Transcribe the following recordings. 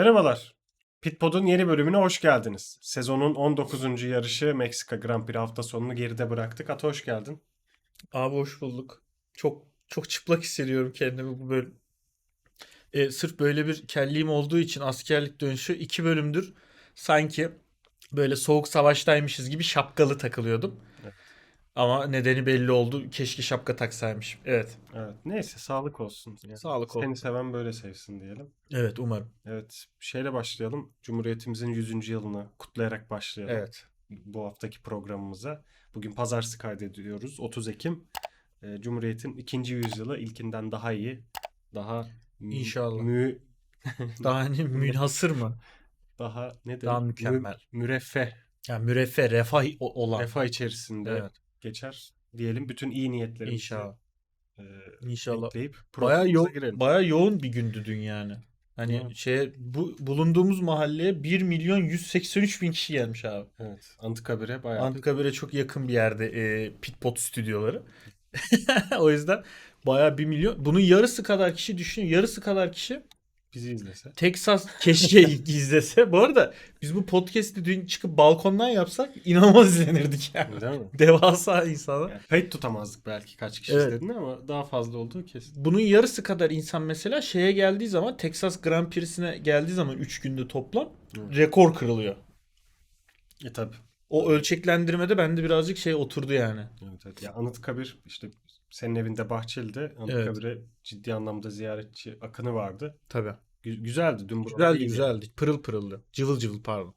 Merhabalar. Pitpod'un yeni bölümüne hoş geldiniz. Sezonun 19. yarışı Meksika Grand Prix hafta sonunu geride bıraktık. Ata hoş geldin. Abi hoş bulduk. Çok çok çıplak hissediyorum kendimi bu bölüm. E, sırf böyle bir kelliğim olduğu için askerlik dönüşü iki bölümdür sanki böyle soğuk savaştaymışız gibi şapkalı takılıyordum. Ama nedeni belli oldu. Keşke şapka taksaymışım. Evet. Evet. Neyse sağlık olsun. Yani Sağlık Seni olsun. seven böyle sevsin diyelim. Evet umarım. Evet. Şeyle başlayalım. Cumhuriyetimizin 100. yılını kutlayarak başlayalım. Evet. Bu haftaki programımıza. Bugün pazartesi kaydediyoruz. 30 Ekim. Ee, Cumhuriyet'in ikinci yüzyılı ilkinden daha iyi. Daha mü- İnşallah. Mü, Daha hani münhasır mı? daha ne Daha mükemmel. Mü- müreffeh. Yani müreffeh, refah o- olan. Refah içerisinde Evet. Geçer diyelim. Bütün iyi niyetlerimizi İnşallah. e, İnşallah. ekleyip Baya, yo- girelim. baya yoğun bir gündü dün yani. Hani şeye bu bulunduğumuz mahalleye 1 milyon 183 bin kişi gelmiş abi. Evet. Anıtkabir'e bayağı bir Anıtkabir'e çok yakın bir yerde e, Pitpot stüdyoları. o yüzden bayağı 1 milyon. Bunun yarısı kadar kişi düşünüyor. Yarısı kadar kişi bizi izlese. Texas keşke izlese. Bu arada biz bu podcast'i dün çıkıp balkondan yapsak inanılmaz izlenirdik yani. Değil mi? Devasa insanlar. Yani kayıt tutamazdık belki kaç kişi Evet. izlediğini ama daha fazla olduğu kesin. Bunun yarısı kadar insan mesela şeye geldiği zaman Texas Grand Prix'sine geldiği zaman 3 günde toplam Evet. rekor kırılıyor. E tabi. O ölçeklendirmede bende birazcık şey oturdu yani. Evet, evet. Ya Anıtkabir işte senin evinde Bahçeli'de Anıtkabir'e ciddi anlamda ziyaretçi akını vardı. Tabii. Gü- güzeldi dün buralar Güzeldi iyiydi. güzeldi. Pırıl pırıldı. Cıvıl cıvıl pardon.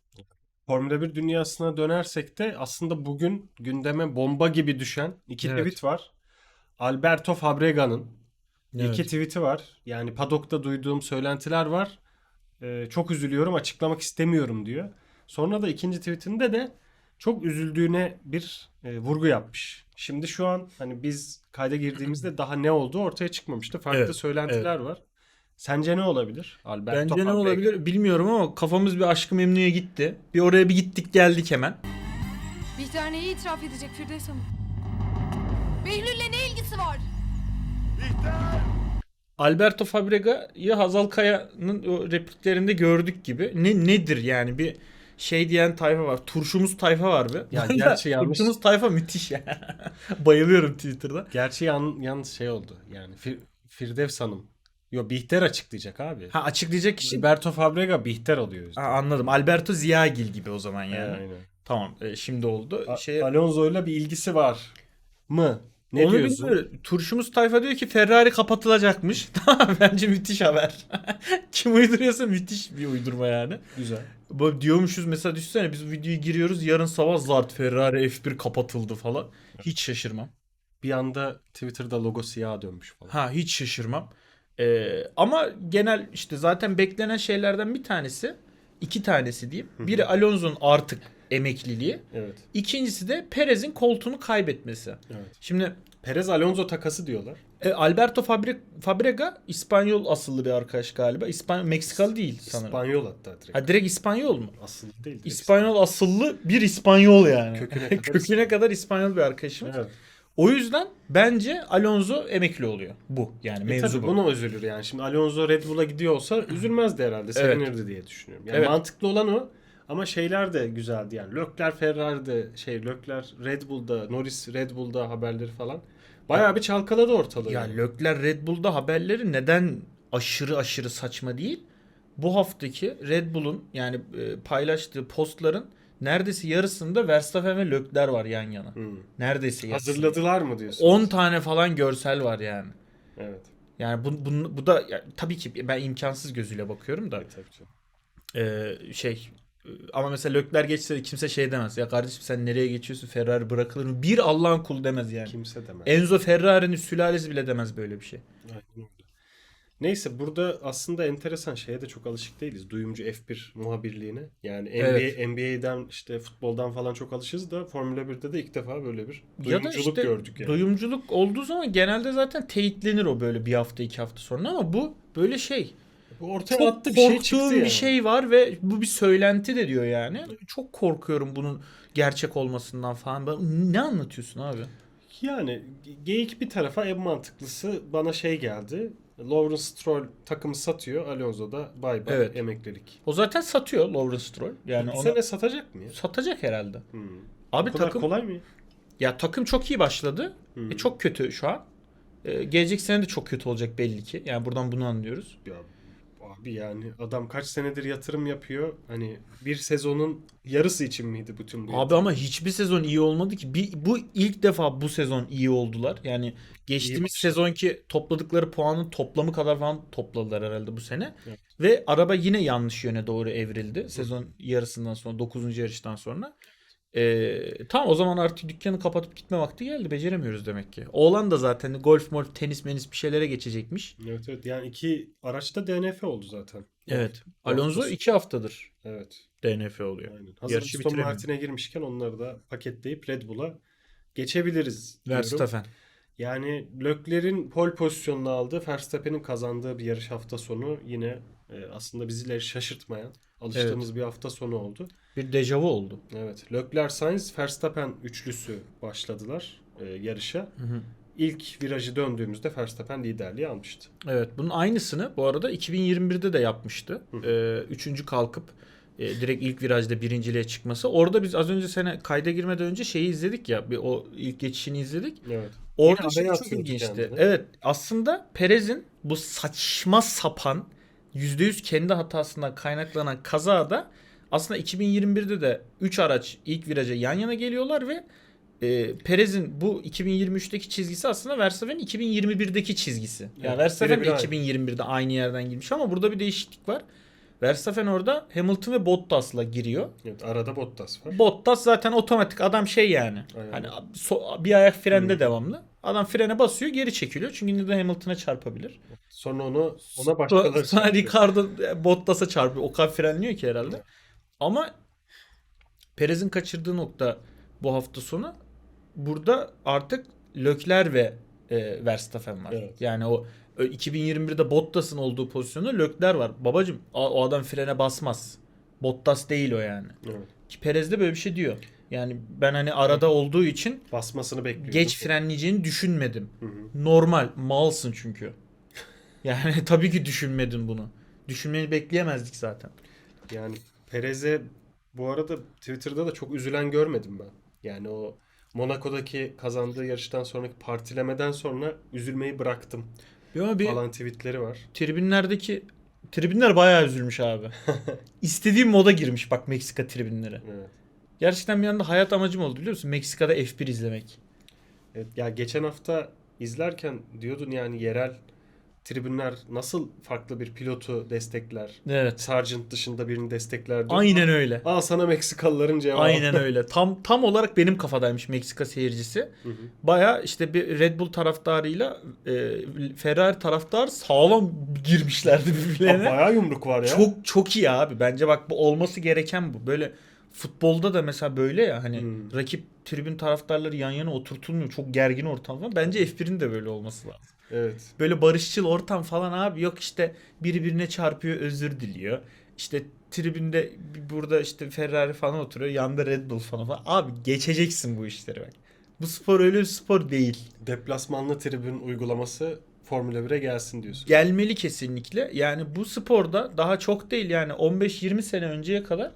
Formula 1 dünyasına dönersek de aslında bugün gündeme bomba gibi düşen iki Evet. tweet var. Alberto Fabrega'nın Evet. iki tweet'i var. Yani padokta duyduğum söylentiler var. Ee, çok üzülüyorum açıklamak istemiyorum diyor. Sonra da ikinci tweetinde de çok üzüldüğüne bir e, vurgu yapmış. Şimdi şu an hani biz kayda girdiğimizde daha ne olduğu ortaya çıkmamıştı. Farklı Evet, söylentiler var. Sence ne olabilir? Alberto Bence ne Fabrega. olabilir bilmiyorum ama kafamız bir aşkı memnuya gitti. Bir oraya bir gittik geldik hemen. Bihter neyi itiraf edecek Firdevs Hanım? Behlül'le ne ilgisi var? Alberto Fabrega'yı Hazal Kaya'nın o repliklerinde gördük gibi. Ne nedir yani bir şey diyen tayfa var. Turşumuz tayfa var bir. Ya gerçi yanlış- Turşumuz tayfa müthiş ya. Bayılıyorum Twitter'da. Gerçi yan, yalnız şey oldu. Yani Fir, Firdevs Hanım. Yo Bihter açıklayacak abi. Ha açıklayacak kişi. Alberto Fabrega Bihter oluyor. Ha, anladım. Alberto Ziyagil gibi o zaman yani. Yani. Aynen. Tamam e, şimdi oldu. A- şey Alonso'yla bir ilgisi var mı? Ne Onu diyorsun? bilmiyorum. Turşumuz tayfa diyor ki Ferrari kapatılacakmış. Bence müthiş haber. Kim uyduruyorsa müthiş bir uydurma yani. Güzel. Böyle diyormuşuz mesela düşünsene biz bu videoyu giriyoruz yarın sabah Zart Ferrari F1 kapatıldı falan. Hiç şaşırmam. Bir anda Twitter'da logo siyaha dönmüş falan. Ha hiç şaşırmam. Ee, ama genel işte zaten beklenen şeylerden bir tanesi iki tanesi diyeyim. Biri Alonso'nun artık emekliliği. Evet. İkincisi de Perez'in koltuğunu kaybetmesi. Evet. Şimdi Perez Alonso takası diyorlar. E, Alberto Fabre- Fabrega İspanyol asıllı bir arkadaş galiba. İspanyol Meksikalı değil sanırım. İspanyol hatta direkt. Ha direkt İspanyol mu? Asıl değil. direkt İspanyol asıllı bir İspanyol yani. Köküne kadar Köküne kadar İspanyol bir arkadaşımız. Evet. O yüzden bence Alonso emekli oluyor. Bu yani E mevzu tabii bu. buna üzülür yani. Şimdi Alonso Red Bull'a gidiyor olsa üzülmezdi herhalde. Sevinirdi diye düşünüyorum. Yani Evet. mantıklı olan o. Ama şeyler de güzeldi yani. Leclerc Ferrari'de şey Leclerc Red Bull'da, Norris Red Bull'da haberleri falan. Bayağı bir çalkaladı ortalığı. Ya yani. Leclerc Red Bull'da haberleri neden aşırı aşırı saçma değil? Bu haftaki Red Bull'un yani e, paylaştığı postların neredeyse yarısında Verstappen ve Leclerc var yan yana. Hmm. Neredeyse yarısı. Hazırladılar mı diyorsun? 10 tane falan görsel var yani. Evet. Yani bu, bu, bu da ya, tabii ki ben imkansız gözüyle bakıyorum da Evet, tabii canım. e, şey e, ama mesela Lökler geçse de kimse şey demez. Ya kardeşim sen nereye geçiyorsun Ferrari bırakılır mı? Bir Allah'ın kulu demez yani. Kimse demez. Enzo Ferrari'nin sülalesi bile demez böyle bir şey. Aynen. Neyse burada aslında enteresan şeye de çok alışık değiliz. Duyumcu F1 muhabirliğine. Yani NBA, Evet. NBA'den işte futboldan falan çok alışırız da Formula 1'de de ilk defa böyle bir Ya duyumculuk işte gördük yani. duyumculuk olduğu zaman genelde zaten teyitlenir o böyle bir hafta iki hafta sonra ama bu böyle şey. Ortaya Çok attı bir şey korktuğum çıktı bir yani. şey var ve bu bir söylenti de diyor yani. Çok korkuyorum bunun gerçek olmasından falan. Ben- Ne anlatıyorsun abi? Yani ge- geyik bir tarafa en mantıklısı bana şey geldi. Lawrence Stroll takımı satıyor. Alonso da bay bay Evet. emeklilik. O zaten satıyor Lawrence Stroll. Yani Bu onu sene satacak mı ya? satacak herhalde. Hmm. Abi Bu kadar takım kolay mı? ya? ya takım çok iyi başladı. Hmm. E, çok kötü şu an. E, gelecek sene de çok kötü olacak belli ki. Yani buradan bunu anlıyoruz. Ya abi yani adam kaç senedir yatırım yapıyor. Hani bir sezonun yarısı için miydi bütün bu? Abi ama hiçbir sezon iyi olmadı ki. Bir, bu ilk defa bu sezon iyi oldular. Yani geçtiğimiz sezonki topladıkları puanın toplamı kadar falan topladılar herhalde bu sene. Evet. Ve araba yine yanlış yöne doğru evrildi. Sezon yarısından sonra 9. yarıştan sonra. Ee, tamam o zaman artık dükkanı kapatıp gitme vakti geldi. Beceremiyoruz demek ki. Oğlan da zaten golf, molf, tenis, menis bir şeylere geçecekmiş. Evet evet yani iki araçta DNF oldu zaten. Evet. Alonso 2 haftadır Evet. DNF oluyor. Aynen. Hazır Yarışı Aston. Martin'e girmişken onları da paketleyip Red Bull'a geçebiliriz. Verstappen. Yani Leclerc'in pole pozisyonunu aldığı, Verstappen'in kazandığı bir yarış hafta sonu yine e, aslında bizleri şaşırtmayan, alıştığımız bir hafta sonu oldu. Bir dejavu oldu. Evet. Leclerc, Sainz, Verstappen üçlüsü başladılar e, yarışa. Hı hı. İlk virajı döndüğümüzde Verstappen liderliği almıştı. Evet bunun aynısını bu arada 2021'de de yapmıştı. Hı. Ee, üçüncü kalkıp e, direkt ilk virajda birinciliğe çıkması. Orada biz az önce sene kayda girmeden önce şeyi izledik ya bir o ilk geçişini izledik. Evet. Orada şey çok ilginçti. kendini. Evet aslında Perez'in bu saçma sapan %100 kendi hatasından kaynaklanan kazada aslında 2021'de de 3 araç ilk viraja yan yana geliyorlar ve e, Perez'in bu 2023'teki çizgisi aslında Verstappen'in 2021'deki çizgisi. Yani Evet, Verstappen de birebir aynı. 2021'de aynı yerden girmiş ama burada bir değişiklik var. Verstappen orada Hamilton ve Bottas'la giriyor. evet. Arada Bottas var. Bottas zaten otomatik adam şey yani. Aynen. Hani so- bir ayak frende Hı. devamlı. Adam frene basıyor geri çekiliyor. Çünkü yine de Hamilton'a çarpabilir. Sonra onu ona başkaları Sonra, sonra. Ricardo e, Bottas'a çarpıyor. O kadar frenliyor ki herhalde. Evet. Ama Perez'in kaçırdığı nokta bu hafta sonu burada artık Lökler ve e, Verstappen var. Evet. Yani o ö- 2021'de Bottas'ın olduğu pozisyonda Lökler var. Babacım o adam frene basmaz. Bottas değil o yani. Evet. Ki Perez de böyle bir şey diyor. Yani ben hani arada olduğu için Basmasını bekliyor. geç frenleyeceğini düşünmedim. Hı hı. Normal. Malsın çünkü. Yani tabii ki düşünmedin bunu. Düşünmeni bekleyemezdik zaten. Yani Perez'e bu arada Twitter'da da çok üzülen görmedim ben. Yani o Monaco'daki kazandığı yarıştan sonraki partilemeden sonra üzülmeyi bıraktım Ama bir falan tweetleri var. tribünlerdeki tribünler bayağı üzülmüş abi. İstediğim moda girmiş bak Meksika tribünleri. Evet. Gerçekten bir anda hayat amacım oldu biliyor musun? Meksika'da F1 izlemek. Evet, ya geçen hafta izlerken diyordun yani yerel tribünler nasıl farklı bir pilotu destekler? Evet. Sargent dışında birini destekler. Aynen öyle. Al sana Meksikalıların cevabı. Aynen öyle. Tam tam olarak benim kafadaymış Meksika seyircisi. Baya işte bir Red Bull taraftarıyla e, Ferrari taraftar sağlam girmişlerdi Aa, birbirlerine. Bayağı yumruk var ya. Çok çok iyi abi. Bence bak bu olması gereken bu. Böyle futbolda da mesela böyle ya hani Hmm. rakip tribün taraftarları yan yana oturtulmuyor. Çok gergin ortam falan. Bence F1'in de böyle olması lazım. Evet. Böyle barışçıl ortam falan abi yok işte birbirine çarpıyor özür diliyor. İşte tribünde burada işte Ferrari falan oturuyor. Yanında Red Bull falan falan. Abi geçeceksin bu işleri bak. Bu spor öyle bir spor değil. Deplasmanlı tribün uygulaması Formula 1'e gelsin diyorsun. Gelmeli kesinlikle. Yani bu sporda daha çok değil yani 15-20 sene önceye kadar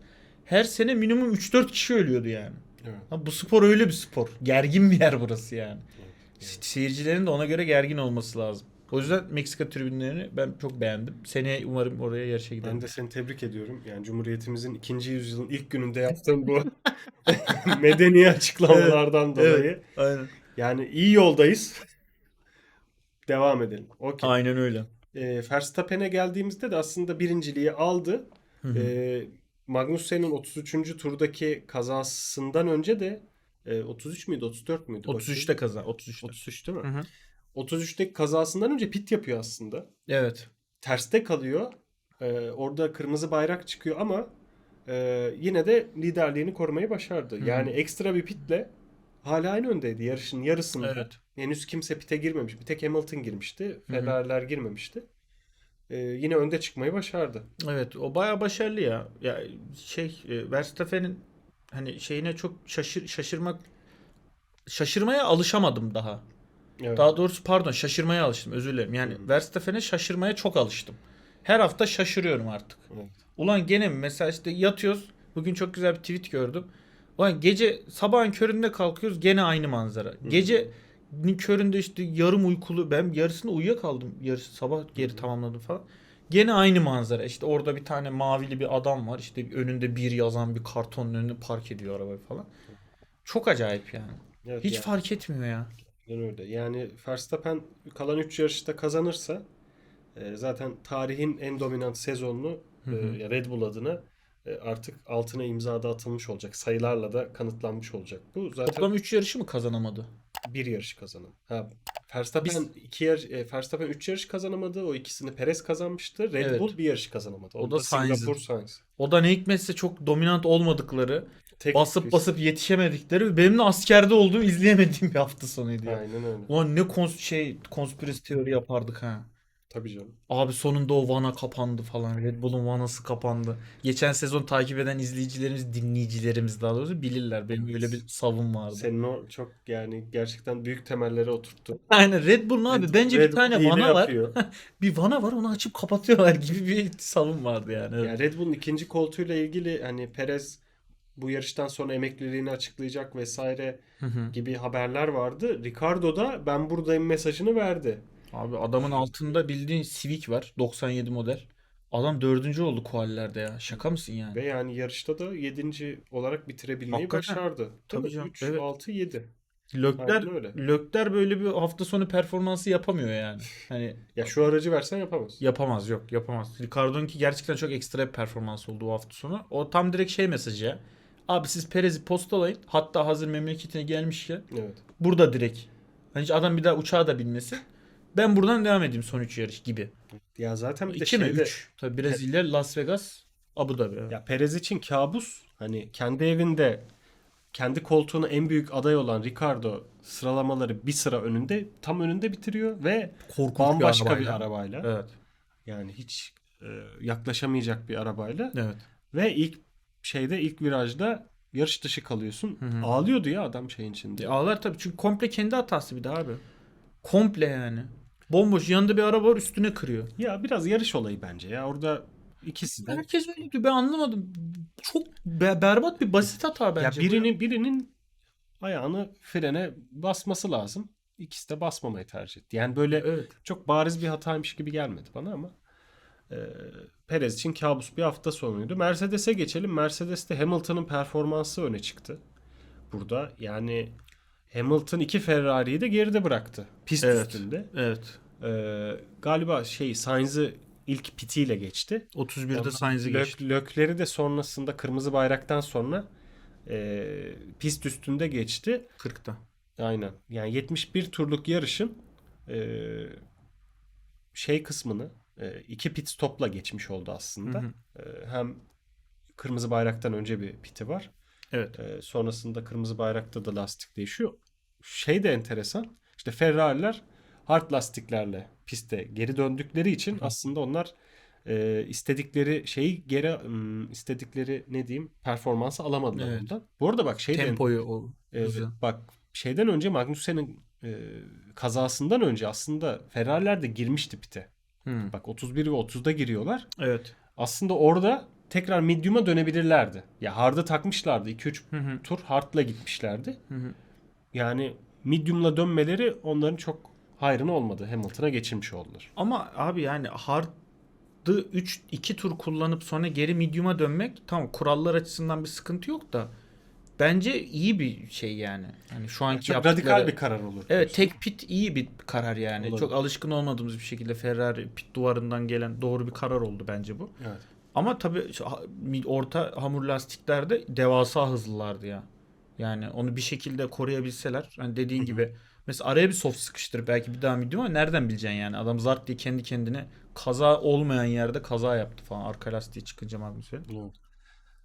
her sene minimum 3-4 kişi ölüyordu yani. Evet. Ha, bu spor öyle bir spor. Gergin bir yer burası yani. Se- Seyircilerin de ona göre gergin olması lazım. O yüzden Meksika tribünlerini ben çok beğendim. Seneye umarım oraya yarışa giderim. Ben de seni tebrik ediyorum. Yani Cumhuriyetimizin ikinci yüzyılın ilk gününde yaptığın bu medeni açıklamalardan dolayı. Evet. Aynen. Yani iyi yoldayız. Devam edelim. Okey. Aynen öyle. Ee, Verstappen'e geldiğimizde de aslında birinciliği aldı. Hı hı. Ee, Magnussen'in 33. turdaki kazasından önce de e, 33 müydü 34 müydü? 33'te kazan. 33'te. 33 değil mi? Hı hı. 33'teki kazasından önce pit yapıyor aslında. Evet. Terste kalıyor. Ee, orada kırmızı bayrak çıkıyor ama e, yine de liderliğini korumayı başardı. Hı. Yani ekstra bir pitle hala aynı öndeydi yarışın yarısında. Evet. Henüz kimse pite girmemiş. Bir tek Hamilton girmişti. Ferrari'ler girmemişti. Ee, yine önde çıkmayı başardı. Evet o bayağı başarılı ya. Ya şey e, Verstappen'in hani şeyine çok şaşır şaşırmak şaşırmaya alışamadım daha. Evet. Daha doğrusu pardon şaşırmaya alıştım özür dilerim. Yani Hı. Verstappen'e şaşırmaya çok alıştım. Her hafta şaşırıyorum artık. Evet. Ulan gene mi? Mesela işte yatıyoruz. Bugün çok güzel bir tweet gördüm. Ulan gece sabahın köründe kalkıyoruz gene aynı manzara. Gece köründe işte yarım uykulu ben yarısını uyuyakaldım. Yarısı sabah geri tamamladım falan. Gene aynı manzara. İşte orada bir tane mavili bir adam var. İşte önünde bir yazan bir kartonun önüne park ediyor arabayı falan. Çok acayip yani. Evet, Hiç yani- fark etmiyor ya. Aynen öyle. Yani Verstappen kalan 3 yarışta kazanırsa e, zaten tarihin en dominant sezonunu e, Red Bull adına e, artık altına imza da atılmış olacak. Sayılarla da kanıtlanmış olacak. Bu zaten Toplam 3 yarışı mı kazanamadı? Bir yarış kazanan. Ha, Verstappen Biz- iki yarış, e, Verstappen 3 yarış kazanamadı. O ikisini Perez kazanmıştı. Red Evet. Bull bir yarış kazanamadı. O O, da da Singapur. Sainz. O da ne hikmetse çok dominant olmadıkları, Tek basıp pist. basıp yetişemedikleri ve benim de askerde olduğum izleyemediğim bir hafta sonuydu ya. Aynen öyle. Ulan ne kons şey konspirasi teori yapardık ha. Tabii canım. Abi sonunda o vana kapandı falan. Red Bull'un vanası kapandı. Geçen sezon takip eden izleyicilerimiz, dinleyicilerimiz daha doğrusu bilirler. Benim öyle bir savım vardı. Senin o çok yani gerçekten büyük temellere oturttu. Aynen Red Bull'un abi Red- bence Red bir tane Bull vana var. Bir vana var onu açıp kapatıyorlar gibi bir savım vardı yani. Evet. Yani Red Bull'un ikinci koltuğuyla ilgili hani Perez bu yarıştan sonra emekliliğini açıklayacak vesaire Hı hı. gibi haberler vardı. Ricardo da ben buradayım mesajını verdi. Abi adamın altında bildiğin Civic var. 97 model. Adam dördüncü oldu kuallerde ya. Şaka mısın yani? Ve yani yarışta da 7. olarak bitirebilmeyi Hakikaten. başardı. Tabii canım, 3, evet. 6, 7. Lökler, Aynen öyle. Lökler böyle bir hafta sonu performansı yapamıyor yani. Hani Ya şu aracı versen yapamaz. yapamaz yok yapamaz. Ricardo'nunki gerçekten çok ekstra bir performans oldu o hafta sonu. O tam direkt şey mesajı ya. Abi siz Perez'i postalayın. Hatta hazır memleketine gelmişken Evet. burada direkt. Hani hiç adam bir daha uçağa da binmesin. Ben buradan devam edeyim son 3 yarış gibi. Ya zaten bir de 2 mi? şeyde 3. Tabii Brezilya, Las Vegas, Abu Dhabi. ya Perez için kabus. Hani kendi evinde kendi koltuğuna en büyük aday olan Ricardo sıralamaları bir sıra önünde tam önünde bitiriyor ve Korkunç bambaşka bir arabayla. arabayla. Evet. Yani hiç e, yaklaşamayacak bir arabayla Evet. ve ilk şeyde ilk virajda yarış dışı kalıyorsun. Hı hı. Ağlıyordu ya adam şeyin içinde. E, ağlar tabii çünkü komple kendi hatası bir de abi. Komple yani. Bomboş yanında bir araba var üstüne kırıyor. Ya biraz yarış olayı bence ya. Orada ikisi de. Herkes öyle diyor. Ben anlamadım. Çok be- berbat bir basit hata bence. ya. birinin birinin ayağını frene basması lazım. İkisi de basmamayı tercih etti. Yani böyle Evet. çok bariz bir hataymış gibi gelmedi bana ama e, Perez için kabus bir hafta sonuydu. Mercedes'e geçelim. Mercedes'te Hamilton'ın performansı öne çıktı. Burada yani Hamilton iki Ferrari'yi de geride bıraktı. Pist Evet. üstünde. Evet. E, galiba şey Sainz'ı ilk pitiyle geçti. 31'de Ondan Sainz'i Lök- geçti. Lökleri de sonrasında kırmızı bayraktan sonra e, pist üstünde geçti. 40'ta. Aynen. Yani 71 turluk yarışın e, şey kısmını e, iki pit stopla geçmiş oldu aslında. Hı hı. E, hem kırmızı bayraktan önce bir piti var. Evet. E, sonrasında kırmızı bayrakta da lastik değişiyor. Şey de enteresan. İşte Ferrari'ler hard lastiklerle piste geri döndükleri için aslında onlar e, istedikleri şeyi geri istedikleri ne diyeyim performansı alamadılar Evet. ondan. Bu arada bak şey de Tempoyu o hızı. bak şeyden önce Magnussen'in e, kazasından önce aslında Ferrari'ler de girmişti pite. Hı. Bak 31 ve 30'da giriyorlar. Evet. Aslında orada tekrar medium'a dönebilirlerdi. Ya hard'a takmışlardı. 2-3 Hı hı. tur hard'la gitmişlerdi. Hı hı. Yani medium'la dönmeleri onların çok hayrına olmadı. Hamilton'a geçirmiş oldular. Ama abi yani hard'ı 3 2 tur kullanıp sonra geri medium'a dönmek tamam kurallar açısından bir sıkıntı yok da bence iyi bir şey yani. Hani şu anki Çok yaptıkları radikal bir karar olur. Evet tek pit iyi bir karar yani. Olabilir. Çok alışkın olmadığımız bir şekilde Ferrari pit duvarından gelen doğru bir karar oldu bence bu. Evet. Ama tabii orta hamur lastiklerde devasa hızlılardı ya. Yani onu bir şekilde koruyabilseler hani dediğin gibi mesela araya bir soft sıkıştırıp belki bir daha medium ama nereden bileceksin yani adam zart diye kendi kendine kaza olmayan yerde kaza yaptı falan arka lastiği çıkınca Magnussen. Evet.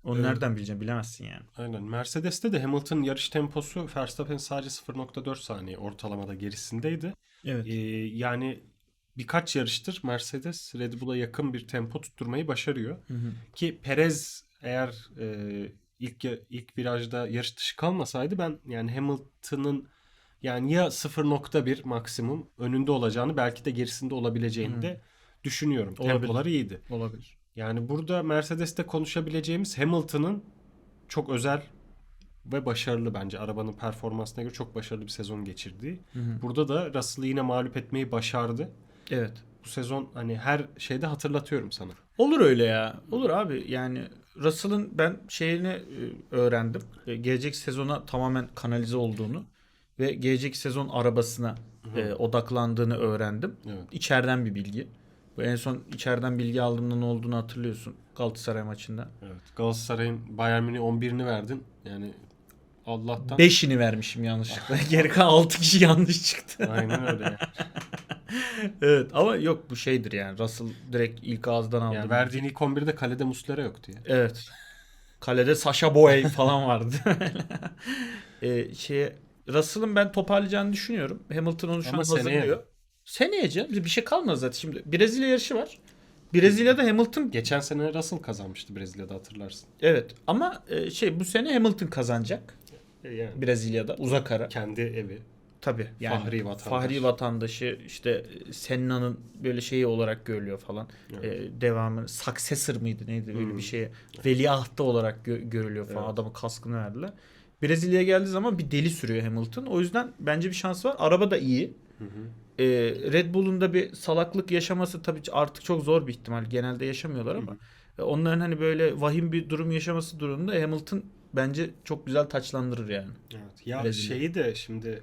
Onu Evet. nereden bileceksin bilemezsin yani. Aynen. Mercedes'te de Hamilton yarış temposu Verstappen sadece 0.4 saniye ortalamada gerisindeydi. Evet. Ee, yani birkaç yarıştır Mercedes Red Bull'a yakın bir tempo tutturmayı başarıyor. Ki Perez eğer e, ilk ilk virajda yarış dışı kalmasaydı ben yani Hamilton'ın Yani ya 0.1 maksimum önünde olacağını belki de gerisinde olabileceğini de düşünüyorum. Olabilir. Tempoları iyiydi. Olabilir. Yani burada Mercedes'te konuşabileceğimiz Hamilton'ın çok özel ve başarılı bence. Arabanın performansına göre çok başarılı bir sezon geçirdiği. Burada da Russell'ı yine mağlup etmeyi başardı. Evet. Bu sezon hani her şeyde hatırlatıyorum sana. Olur öyle ya. Olur abi. Yani Russell'ın ben şeyini e, öğrendim. E, Gelecek sezona tamamen kanalize olduğunu ve gelecek sezon arabasına e, odaklandığını öğrendim. Evet. İçeriden bir bilgi. Bu en son içeriden bilgi aldığımda ne olduğunu hatırlıyorsun Galatasaray maçında. Evet. Galatasaray'ın Bayern Münih 11'ini verdin. Yani Allah'tan. 5'ini vermişim yanlışlıkla. Geri kalan 6 kişi yanlış çıktı. Aynen öyle. yani. evet ama yok bu şeydir yani. Russell direkt ilk ağızdan aldı. yani verdiğin ilk 11'de kalede Muslera yoktu ya. Evet. Kalede Sasha Boy falan vardı. ee, şeye Russell'ın ben toparlayacağını düşünüyorum. Hamilton onu şu Ama an seneye. hazırlıyor. Seneye canım. Bir şey kalmaz zaten. Şimdi Brezilya yarışı var. Brezilya'da Hamilton Geçen sene Russell kazanmıştı Brezilya'da hatırlarsın. evet ama e, şey bu sene Hamilton kazanacak Yani Brezilya'da uzak ara. kendi evi. Tabii. Yani Fahri vatandaş. Fahri vatandaşı işte Senna'nın böyle şeyi olarak görülüyor falan. Ee, devamı successor mıydı neydi böyle Hmm. bir şeye veliahtı olarak gö- görülüyor falan. Evet. Adamın kaskını verdiler. Brezilya'ya geldiği zaman bir deli sürüyor Hamilton. O yüzden bence bir şans var. Araba da iyi. Hı hı. Ee, Red Bull'un da bir salaklık yaşaması tabii artık çok zor bir ihtimal. Genelde yaşamıyorlar ama e, onların hani böyle vahim bir durum yaşaması durumunda Hamilton bence çok güzel taçlandırır yani. Evet. Ya Brezilya. şeyi de şimdi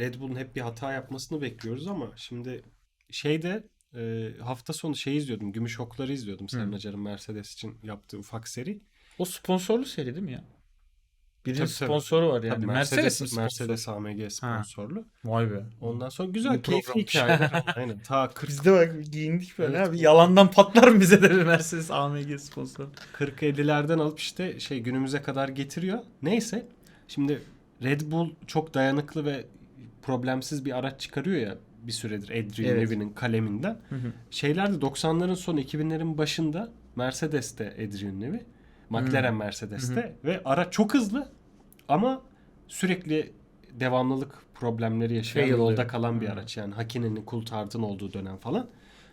Red Bull'un hep bir hata yapmasını bekliyoruz ama şimdi şeyde e, hafta sonu şey izliyordum. Gümüş Okları izliyordum. Senin Acar'ın Mercedes için yaptığı ufak seri. O sponsorlu seri değil mi ya? Birinin Tabii, tabii. sponsoru var yani. Tabii Mercedes, Mercedes, mi sponsor? Mercedes AMG sponsorlu. Vay be. Ondan sonra güzel keyifli programmış. hikayeler. Aynen. Ta 40 Biz de bak giyindik böyle Evet. abi. Yalandan patlar mı bize de Mercedes AMG sponsor? 40-50'lerden alıp işte şey günümüze kadar getiriyor. Neyse. Şimdi Red Bull çok dayanıklı ve problemsiz bir araç çıkarıyor ya bir süredir Adrian Evet. Newey'nin kaleminden. Şeylerde 90'ların sonu 2000'lerin başında Mercedes'te Adrian Newey, McLaren Mercedes'te ve araç çok hızlı ama sürekli devamlılık problemleri yaşayan Fail yolda oluyor. kalan bir araç yani Hakinen'in Coulthard'ın olduğu dönem falan.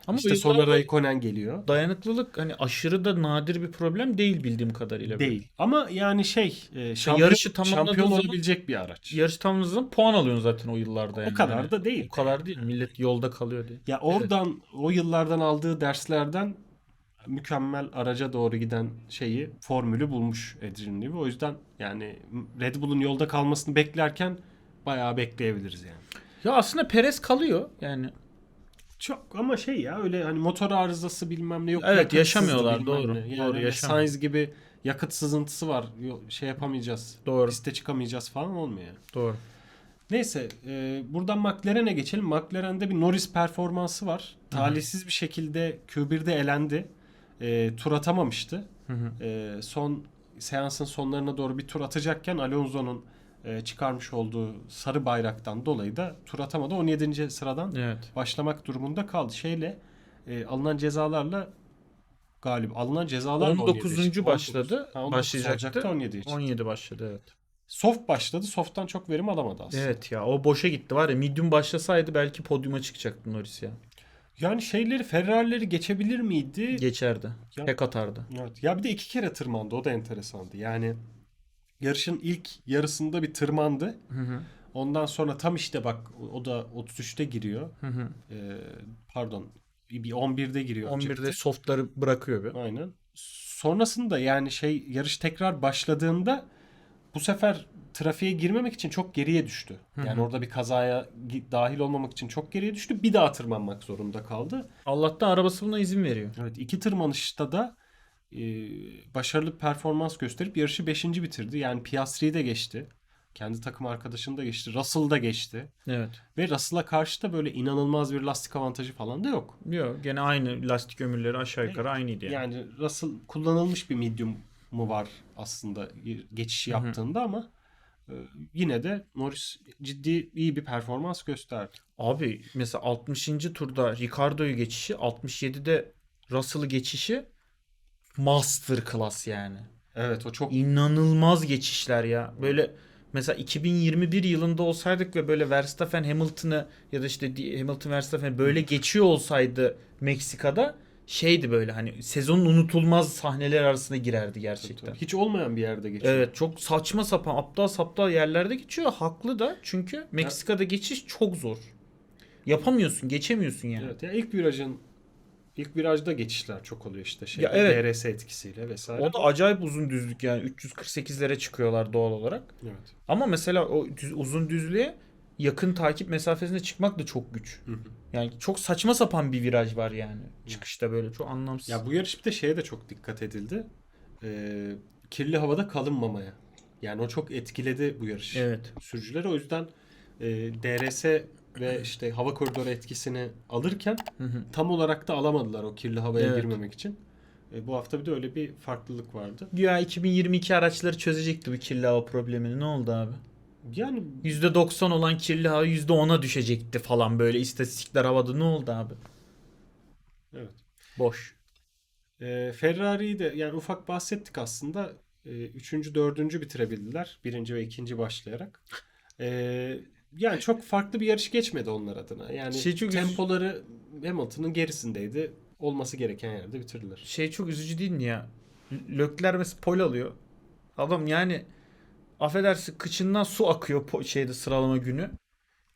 Ama işte sonra Raikkonen geliyor. dayanıklılık hani aşırı da nadir bir problem değil bildiğim kadarıyla. Değil. Ama yani şey e, şampiyon, yarışı şampiyon zaman- olabilecek bir araç. Yarış tamamladığın puan alıyorsun zaten o yıllarda yani. o kadar Yani da değil. O kadar değil. Millet yolda kalıyor diye. Ya oradan o yıllardan aldığı derslerden mükemmel araca doğru giden şeyi formülü bulmuş Adrian Newey. O yüzden yani Red Bull'un yolda kalmasını beklerken bayağı bekleyebiliriz yani. Ya aslında Perez kalıyor yani. Çok ama şey ya öyle hani motor arızası bilmem ne yok. Evet, yaşamıyorlar, doğru. ne. Yani Doğru, öyle yaşamıyor. Sainz gibi yakıt sızıntısı var. Şey yapamayacağız. Doğru. Piste çıkamayacağız falan olmuyor. yani. Doğru. Neyse e, buradan McLaren'e geçelim. McLaren'de bir Norris performansı var. Talihsiz bir şekilde Q1'de elendi. E, tur atamamıştı. Hı hı. E, son seansın sonlarına doğru bir tur atacakken Alonso'nun çıkarmış olduğu sarı bayraktan dolayı da tur atamadı. 17. sıradan Evet. başlamak durumunda kaldı. Şeyle e, alınan cezalarla galip. Alınan cezalar 19. 17. başladı. Ha, 19 başlayacaktı. olacaktı, 17 için. 17 başladı evet. Soft başladı. Soft'tan çok verim alamadı aslında. Evet ya o boşa gitti var ya medium başlasaydı belki podyuma çıkacaktı Norris ya. Yani şeyleri Ferrari'leri geçebilir miydi? Geçerdi. Ya- Tek atardı. Evet. Ya bir de iki kere tırmandı. O da enteresandı. Yani yarışın ilk yarısında bir tırmandı. Hı hı. Ondan sonra tam işte bak o da 33'te giriyor. Hı hı. Ee, pardon bir 11'de giriyor. 11'de çıktı. softları bırakıyor bir. Aynen. Sonrasında yani şey yarış tekrar başladığında bu sefer trafiğe girmemek için çok geriye düştü. Yani orada bir kazaya dahil olmamak için çok geriye düştü. Bir daha tırmanmak zorunda kaldı. Allah'tan arabası buna izin veriyor. Evet iki tırmanışta da başarılı bir performans gösterip yarışı 5. bitirdi. Yani Piastri'yi de geçti. Kendi takım arkadaşını da geçti. Russell da geçti. Evet. Ve Russell'a karşı da böyle inanılmaz bir lastik avantajı falan da yok. Yok gene aynı lastik ömürleri aşağı yukarı aynıydı yani. Yani Russell kullanılmış bir medium mu var aslında geçişi yaptığında ama e, yine de Norris ciddi iyi bir performans gösterdi. Abi mesela 60. turda Ricardo'yu geçişi 67'de Russell'ı geçişi master class yani. Evet o çok İnanılmaz geçişler ya. Böyle mesela 2021 yılında olsaydık ve böyle Verstappen Hamilton'ı ya da işte Hamilton Verstappen böyle geçiyor olsaydı Meksika'da şeydi böyle hani sezonun unutulmaz sahneler arasına girerdi gerçekten. Hiç olmayan bir yerde geçiyor. Evet çok saçma sapan aptal saptal yerlerde geçiyor. Haklı da çünkü Meksika'da geçiş çok zor. Yapamıyorsun, geçemiyorsun yani. Evet. Ya ilk virajın ilk virajda geçişler çok oluyor işte şey Ya evet. DRS etkisiyle vesaire. O da acayip uzun düzlük yani 348'lere çıkıyorlar doğal olarak. Evet. Ama mesela o düz- uzun düzlüğe yakın takip mesafesine çıkmak da çok güç. Hı hı. Yani çok saçma sapan bir viraj var yani. Çıkışta böyle çok anlamsız. Ya bu yarış bir de şeye de çok dikkat edildi. Ee, kirli havada kalınmamaya. Yani o çok etkiledi bu yarış. Evet. Sürücüleri o yüzden e, DRS ve işte hava koridoru etkisini alırken Hı hı. tam olarak da alamadılar o kirli havaya Evet. girmemek için. E, bu hafta bir de öyle bir farklılık vardı. Güya 2022 araçları çözecekti bu kirli hava problemini. Ne oldu abi? Yani %90 olan kirli hava %10'a düşecekti falan böyle istatistikler havada. Ne oldu abi? evet. Boş. E, Ferrari'yi de yani ufak bahsettik aslında. E, üçüncü, dördüncü bitirebildiler. Birinci ve ikinci başlayarak. E, yani çok farklı bir yarış geçmedi onlar adına. Yani Şey çok tempoları Hamilton'ın gerisindeydi. Olması gereken yerde bitirdiler. Şey çok üzücü değil mi ya? Lökler mesela pol alıyor. Adam yani affedersin kıçından su akıyor şeyde sıralama günü.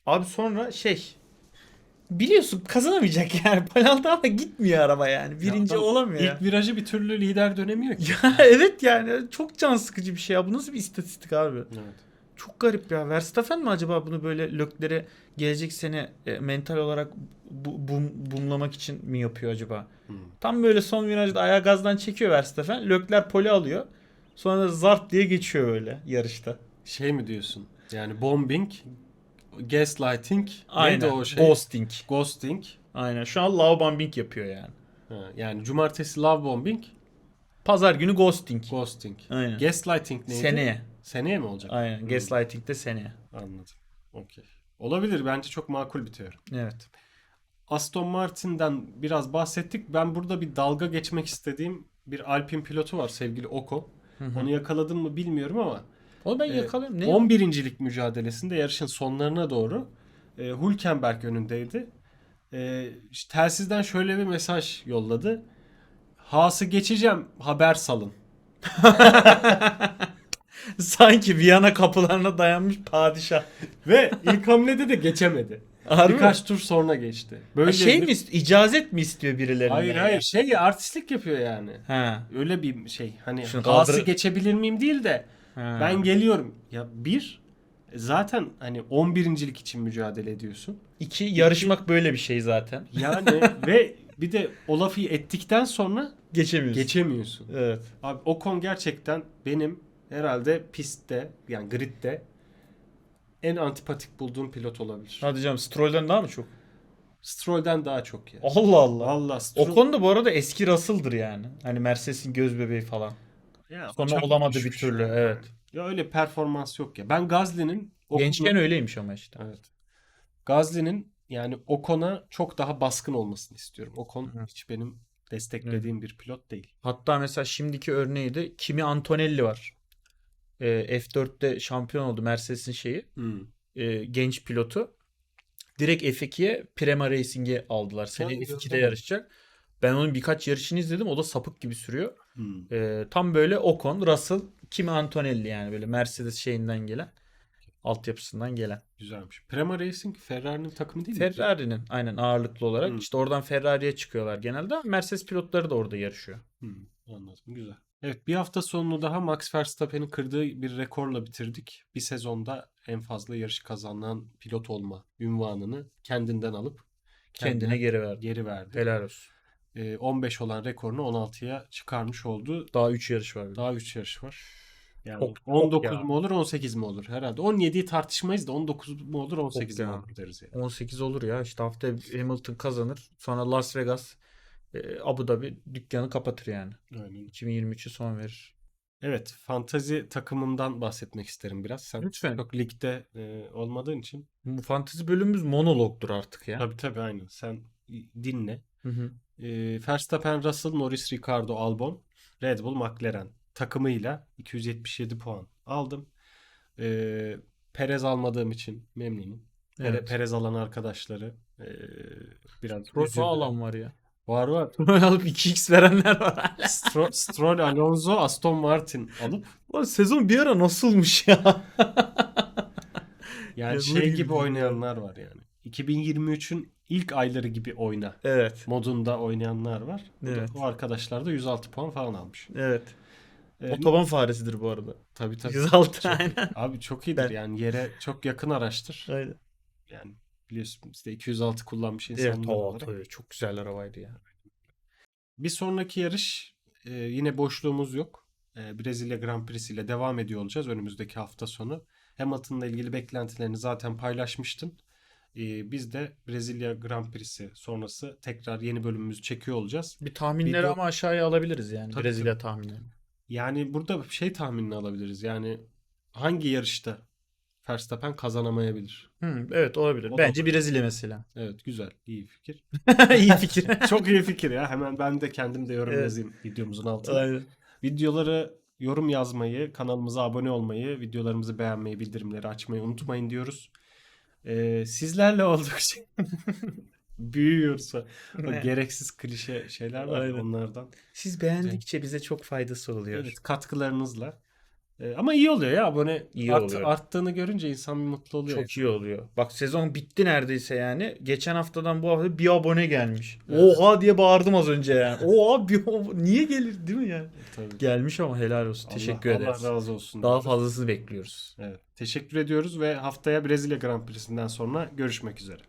Abi sonra şey biliyorsun kazanamayacak yani. Pol aldı ama gitmiyor araba yani. Birinci adam olamıyor ya. İlk virajı bir türlü lider dönemiyor ki. Ya evet yani çok can sıkıcı bir şey ya. Bu nasıl bir istatistik abi? Evet. Çok garip ya. Verstappen mi acaba bunu böyle löklere gelecek sene e, mental olarak bu, bum, bumlamak için mi yapıyor acaba? Hmm. Tam böyle son virajda ayağı gazdan çekiyor Verstappen. Lökler poli alıyor. Sonra da zart diye geçiyor böyle yarışta. Şey mi diyorsun? Yani bombing, gaslighting, Aynen. neydi o şey? Ghosting. Ghosting. Aynen. Şu an love bombing yapıyor yani. Ha, yani cumartesi love bombing, Pazar günü ghosting. ghosting. Aynen. Gaslighting neydi? Seneye. Seneye mi olacak? Aynen. Hmm. Gaslighting de seneye. Anladım. Okey. Olabilir. Bence çok makul bir teori. Evet. Aston Martin'den biraz bahsettik. Ben burada bir dalga geçmek istediğim bir Alpine pilotu var sevgili Ocon. Onu yakaladım mı bilmiyorum ama O ben e, yakalıyorum. Ne? 11. mücadelesinde yarışın sonlarına doğru e, Hülkenberg önündeydi. E, işte telsizden şöyle bir mesaj yolladı. Haas'ı geçeceğim haber salın. Sanki Viyana kapılarına dayanmış padişah. Ve ilk hamlede de geçemedi. Harbi mi? Birkaç tur sonra geçti. Böyle şey mi icazet mi istiyor birilerinden? Hayır hayır şey artistlik yapıyor yani. Ha. Öyle bir şey hani Şunu kaldır- geçebilir miyim değil de ha. ben geliyorum. Ya bir zaten hani 11.lik için mücadele ediyorsun. İki yarışmak böyle bir şey zaten. Yani ve bir de o lafı ettikten sonra Geçemiyorsun. geçemiyorsun. Evet. Abi Ocon gerçekten benim herhalde pistte yani gridde en antipatik bulduğum pilot olabilir. Hadi canım Stroll'den daha mı çok? Stroll'den daha çok ya. Allah Allah. Vallahi Stroll... O konuda bu arada eski Russell'dır yani. Hani Mercedes'in göz bebeği falan. Ya, Sonra olamadı bir türlü, ya. evet. Ya öyle performans yok ya. Ben Gazli'nin Gençken öyleymiş ama işte. Evet. Gazli'nin yani Ocon'a çok daha baskın olmasını istiyorum. Ocon Hı. hiç benim desteklediğim bir pilot değil. Hatta mesela şimdiki örneği de Kimi Antonelli var. Ee, F4'te şampiyon oldu Mercedes'in şeyi. e, genç pilotu. Direkt F2'ye Prema Racing'e aldılar. Seni Ha, F2'de gördüm. yarışacak. Ben onun birkaç yarışını izledim. O da sapık gibi sürüyor. Hmm. E, tam böyle Ocon, Russell, Kimi Antonelli yani böyle Mercedes şeyinden gelen. Altyapısından gelen. Güzelmiş. Prema Racing Ferrari'nin takımı değil mi? Ferrari'nin aynen ağırlıklı olarak. Hmm. işte oradan Ferrari'ye çıkıyorlar genelde. Mercedes pilotları da orada yarışıyor. Hmm, anladım. Güzel. Evet bir hafta sonunu daha Max Verstappen'in kırdığı bir rekorla bitirdik. Bir sezonda en fazla yarış kazanan pilot olma ünvanını kendinden alıp Kendine geri verdi. geri verdi. Helal olsun. Ee, 15 olan rekorunu 16'ya çıkarmış oldu. Daha 3 yarış var. Daha 3 yarış var. Yani Çok- çok 19 ya. mu olur 18 mi olur herhalde. 17'yi tartışmayız da 19 mu olur 18 mi ya. olur deriz yani. 18 olur ya. İşte hafta Hamilton kazanır. Sonra Las Vegas e, Abu Dhabi dükkanı kapatır yani. Aynen. 2023'ü son verir. Evet fantazi takımımdan bahsetmek isterim biraz. Sen Lütfen. çok ligde e, olmadığın için. Bu fantezi bölümümüz monologdur artık ya. Tabii tabii aynen. Sen dinle. Hı hı. E, Verstappen, Russell, Norris, Ricardo, Albon, Red Bull, McLaren takımıyla 277 puan aldım. Ee, Perez almadığım için memnunum. Evet. Perez alan arkadaşları ee, biraz üzüldüler. alan var ya. Var var. Stroll alıp 2x verenler var hala. Stroll, Stroll, Alonso, Aston Martin alıp Lan sezon bir ara nasılmış ya? yani Ya şey gibi gibi oynayanlar var yani. 2023'ün ilk ayları gibi oyna evet. modunda oynayanlar var. Evet. O arkadaşlar da 106 puan falan almış. Evet. Ee, Otoban faresidir bu arada. tabii tabii. 106 aynen. Abi çok iyidir Ben- yani yere çok yakın araçtır. Aynen. Yani biliyorsun de 206 kullanmış Evet, insanlar o, olarak. tabii, çok güzel arabaydı ya. Bir sonraki yarış e, yine boşluğumuz yok. E, Brezilya Grand Prix ile devam ediyor olacağız önümüzdeki hafta sonu. Hamilton'la ilgili beklentilerini zaten paylaşmıştın. E, biz de Brezilya Grand Prix'si sonrası tekrar yeni bölümümüzü çekiyor olacağız. Bir tahminleri Video- ama aşağıya alabiliriz yani. Tabii, Brezilya tahminleri. Yani burada şey tahminini alabiliriz. Yani hangi yarışta Verstappen kazanamayabilir? Hı, evet olabilir. O da Bence Brezilya mesela. Evet güzel iyi fikir. İyi fikir. Çok iyi fikir ya. Hemen ben de kendim de yorum Evet. yazayım videomuzun altına. Aynen. Videoları yorum yazmayı, kanalımıza abone olmayı, videolarımızı beğenmeyi, bildirimleri açmayı unutmayın diyoruz. Ee, sizlerle oldukça büyüyorsa o gereksiz klişe şeyler var Aynen. onlardan. Siz beğendikçe bize çok faydası oluyor. Evet, katkılarınızla. Ee, ama iyi oluyor ya abone İyi art- oluyor. arttığını görünce insan bir mutlu oluyor. Çok iyi oluyor. Bak sezon bitti neredeyse yani. Geçen haftadan bu hafta bir abone gelmiş. Evet. Oha diye bağırdım az önce yani. Oha bir niye gelir değil mi yani? Tabii. Gelmiş ama helal olsun. Allah- Teşekkür Allah ederiz. razı olsun. Daha fazlasını bekliyoruz. Evet. Teşekkür ediyoruz ve haftaya Brezilya Grand Prix'sinden sonra görüşmek üzere.